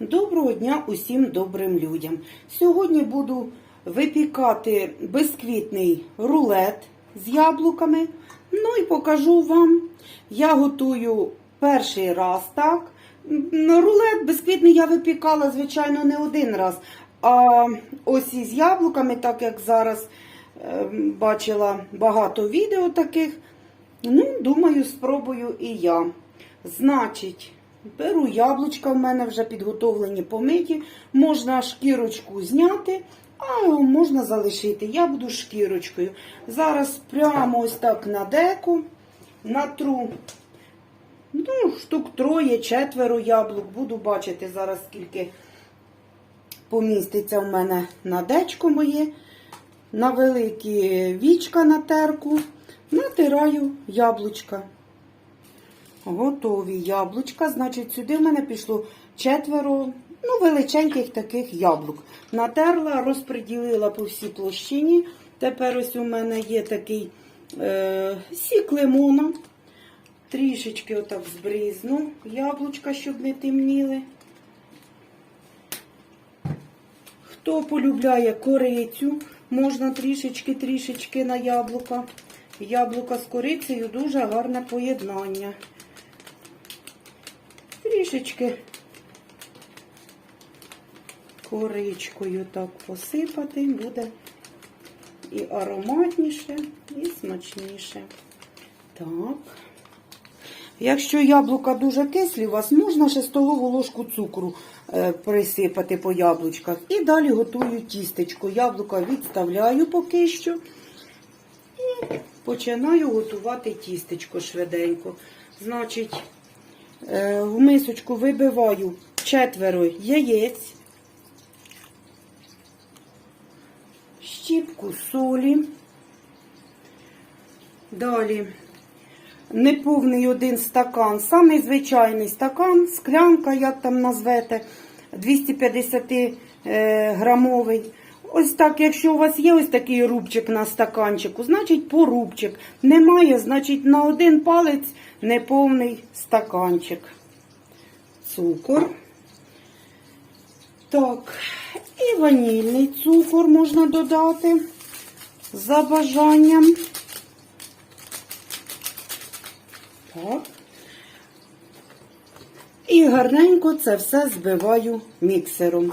Доброго дня усім добрим людям. Сьогодні буду випікати безквітний рулет з яблуками. Ну і покажу вам. Я готую перший раз так. Рулет безквітний я випікала, звичайно, не один раз. А ось із яблуками, так як зараз е, бачила багато відео таких. Ну, думаю, спробую і я. Значить, беру яблучка, в мене вже підготовлені помиті. Можна шкірочку зняти, а можна залишити. Я буду шкірочкою. Зараз прямо ось так на деку натру. Ну, штук троє, четверо яблук. Буду бачити зараз, скільки поміститься в мене на дечко моє. На великі вічка на терку. Натираю яблучка. Готові яблучка. Значить, сюди в мене пішло четверо ну, величеньких таких яблук. Натерла, розподілила по всій площині. Тепер ось у мене є такий е, сік лимона. Трішечки отак збризну яблучка, щоб не темніли. Хто полюбляє корицю, можна трішечки-трішечки на яблука. Яблука з корицею дуже гарне поєднання. Трішечки коричкою так посипати, буде і ароматніше, і смачніше. Так. Якщо яблука дуже кислі, у вас можна ще столову ложку цукру е, присипати по яблучках. І далі готую тістечко. Яблука відставляю поки що. І починаю готувати тістечко швиденько. Значить, в мисочку вибиваю четверо яєць, щіпку солі. Далі неповний один стакан, самий звичайний стакан, склянка, як там назвете, 250 е, грамовий. Ось так, якщо у вас є ось такий рубчик на стаканчику, значить по рубчик. Немає, значить на один палець неповний стаканчик. Цукор. Так, і ванільний цукор можна додати за бажанням. Так. І гарненько це все збиваю міксером.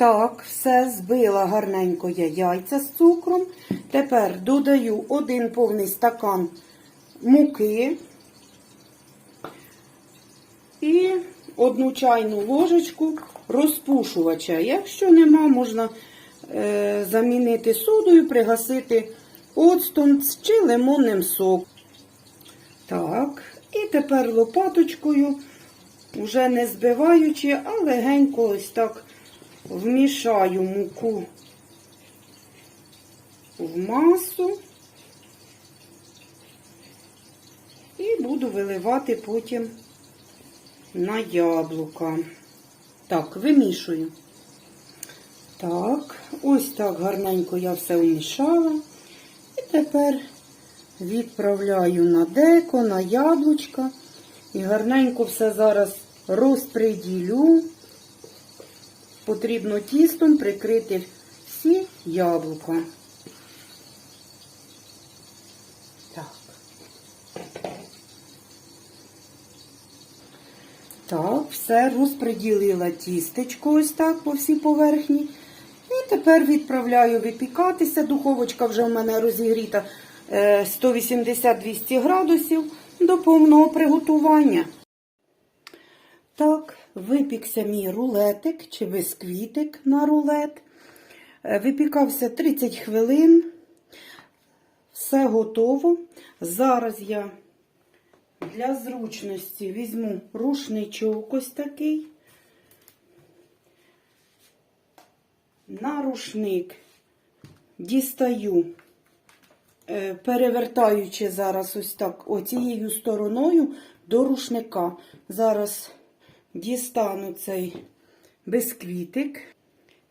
Так, все збила гарненько я яйця з цукром. Тепер додаю один повний стакан муки і одну чайну ложечку розпушувача. Якщо нема, можна е, замінити содою, пригасити оцтом чи лимонним соком. Так, і тепер лопаточкою, вже не збиваючи, а легенько ось так вмішаю муку в масу і буду виливати потім на яблука. Так, вимішую. Так, ось так гарненько я все вмішала. І тепер відправляю на деко, на яблучка. І гарненько все зараз розпреділю. Потрібно тістом прикрити всі яблука. Так. Так, все розподілила тістечко ось так по всій поверхні. І тепер відправляю випікатися. Духовочка вже в мене розігріта е, 180-200 градусів до повного приготування. Так, випікся мій рулетик чи бисквітик на рулет. Е, Випікався 30 хвилин. Все готово. Зараз я для зручності візьму рушничок ось такий. На рушник дістаю, е, перевертаючи зараз ось так оцією стороною до рушника. Зараз дістану цей бисквітик.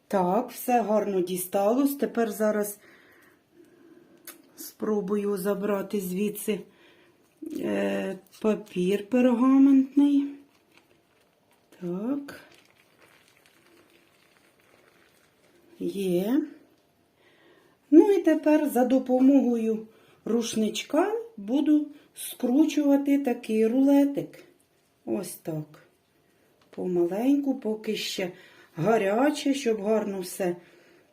Так, все гарно дісталось. Тепер зараз Спробую забрати звідси е, папір пергаментний. Так. Є. Ну і тепер за допомогою рушничка буду скручувати такий рулетик. Ось так. Помаленьку, поки ще гаряче, щоб гарно все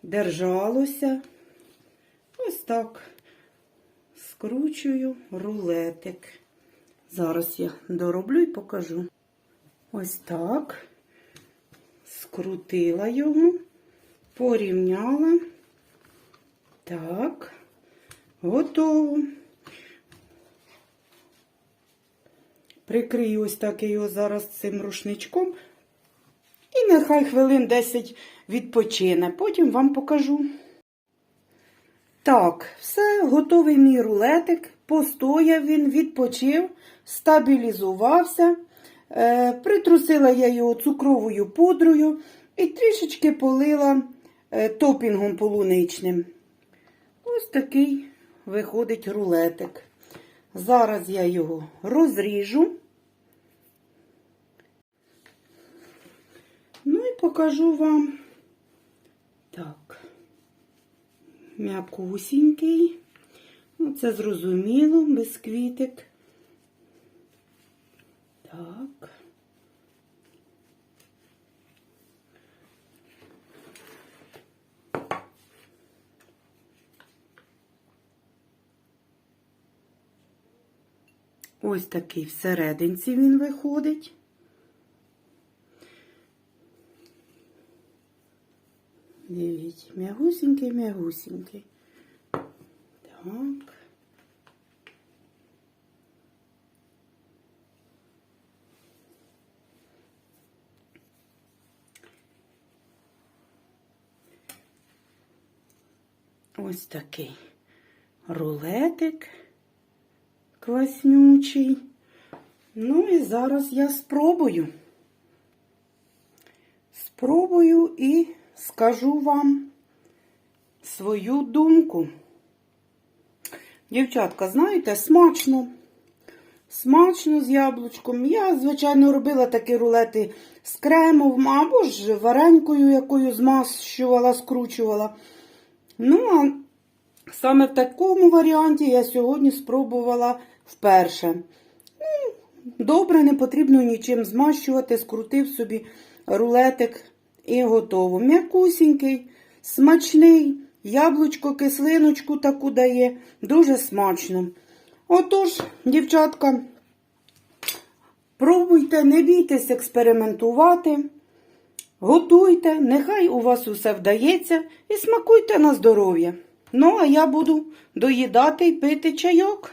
держалося. Ось так скручую рулетик. Зараз я дороблю і покажу. Ось так. Скрутила його, порівняла. Так, готово. Прикрию ось так його зараз цим рушничком. І нехай хвилин 10 відпочине. Потім вам покажу. Так, все, готовий мій рулетик. Постояв він, відпочив, стабілізувався. Е, притрусила я його цукровою пудрою і трішечки полила е, топінгом полуничним. Ось такий виходить рулетик. Зараз я його розріжу. Ну і покажу вам. Так, м'якусінький. Ну, це зрозуміло, бисквітик. Так. Ось такий всерединці він виходить. Дивіться, м'ягусінький, м'ягусінький. Так. Ось такий рулетик класнючий. Ну і зараз я спробую. Спробую і скажу вам свою думку. Дівчатка, знаєте, смачно. Смачно з яблучком. Я, звичайно, робила такі рулети з кремом або ж варенькою, якою змащувала, скручувала. Ну, а саме в такому варіанті я сьогодні спробувала вперше. Ну, Добре, не потрібно нічим змащувати, скрутив собі рулетик і готово. М'якусінький, смачний, яблучко, кислиночку таку дає, дуже смачно. Отож, дівчатка, пробуйте, не бійтесь експериментувати. Готуйте, нехай у вас усе вдається і смакуйте на здоров'я. Ну, а я буду доїдати і пити чайок.